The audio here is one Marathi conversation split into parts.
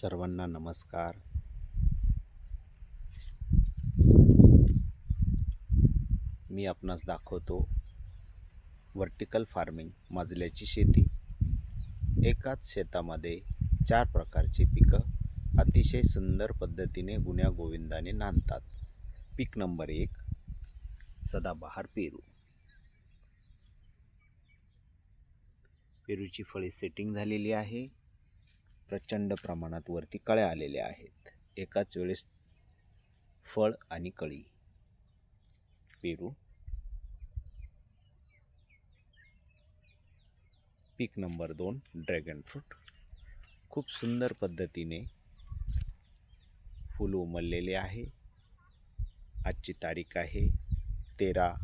सर्वांना नमस्कार. मी आपणास दाखवतो वर्टिकल फार्मिंग मजल्याची शेती. एकाच शेतामध्ये चार प्रकारची पिकं अतिशय सुंदर पद्धतीने गुण्या गोविंदाने नांदतात. पीक नंबर एक सदाबहार पेरू. पेरूची फळे सेटिंग झालेली आहे. प्रचंड प्रमाणात वरती कळ्या आलेल्या आहेत. एकाच वेळेस फळ आणि कळी. पेरू. पीक नंबर दोन ड्रॅगन फ्रूट. खूप सुंदर पद्धतीने फुलं उमललेले आहे. आजची तारीख आहे तेरा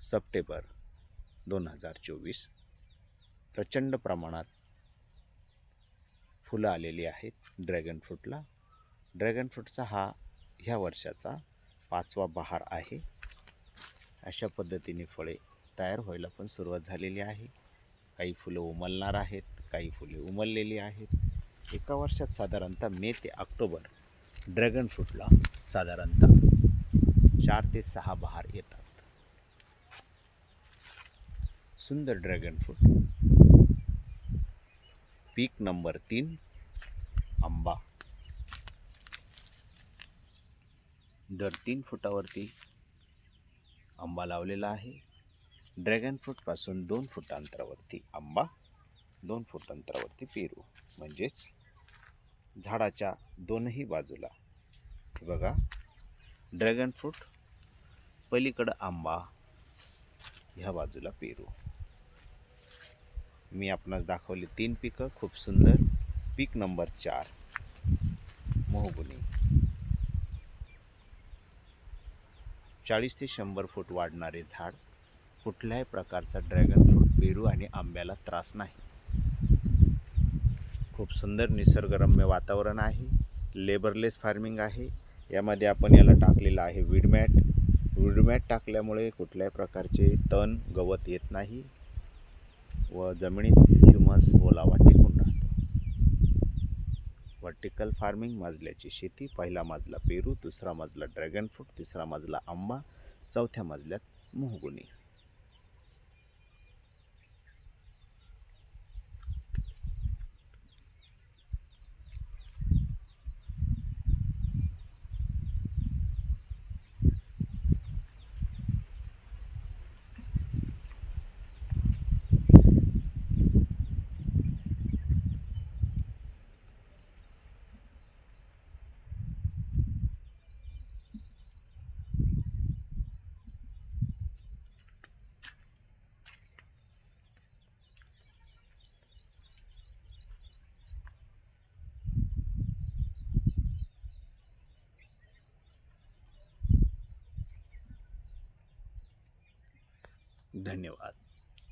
सप्टेंबर दोन हजार चोवीस. प्रचंड प्रमाणात फुलं आलेली आहेत ड्रॅगन फ्रूटला. ड्रॅगन फ्रूटचा हा ह्या वर्षाचा पाचवा बहार आहे. अशा पद्धतीने फळे तयार व्हायला पण सुरुवात झालेली आहे. काही फुलं उमलणार आहेत काही फुले उमललेली आहेत. एका वर्षात साधारणतः मे ते ऑक्टोबर ड्रॅगन फ्रूटला साधारणतः चार ते सहा बहार येतात. सुंदर ड्रॅगन फ्रूट. पीक नंबर तीन आंबा. दर तीन फुटावरती आंबा लावलेला आहे. ड्रॅगन फ्रूटपासून दोन फूट अंतरावरती आंबा दोन फूट अंतरावरती पेरू. म्हणजेच झाडाच्या दोनही बाजूला. बघा. ड्रॅगन फ्रूट पलीकडं आंबा ह्या बाजूला पेरू. मी आपणास दाखवले तीन पिकं खूप सुंदर. पीक नंबर चार मोहगुनी. चाळीस ते शंभर फूट वाढणारे झाड कुठल्याही प्रकारचा ड्रॅगन फ्रूट पेरू आणि आंब्याला त्रास नाही. खूप सुंदर निसर्गरम्य वातावरण आहे लेबरलेस फार्मिंग आहे. यामध्ये आपण याला टाकलेलं आहे विडमॅट. विडमॅट टाकल्यामुळे कुठल्याही प्रकारचे तण गवत येत नाही. व जमिनीत ह्युमस ओलावा टिकून राहतो. वर्टिकल फार्मिंग मजल्याची शेती पहिला मजला पेरू दुसरा मजला ड्रॅगन फ्रूट तिसरा मजला आंबा चौथ्या मजल्यात मोहगुनी. धन्यवाद.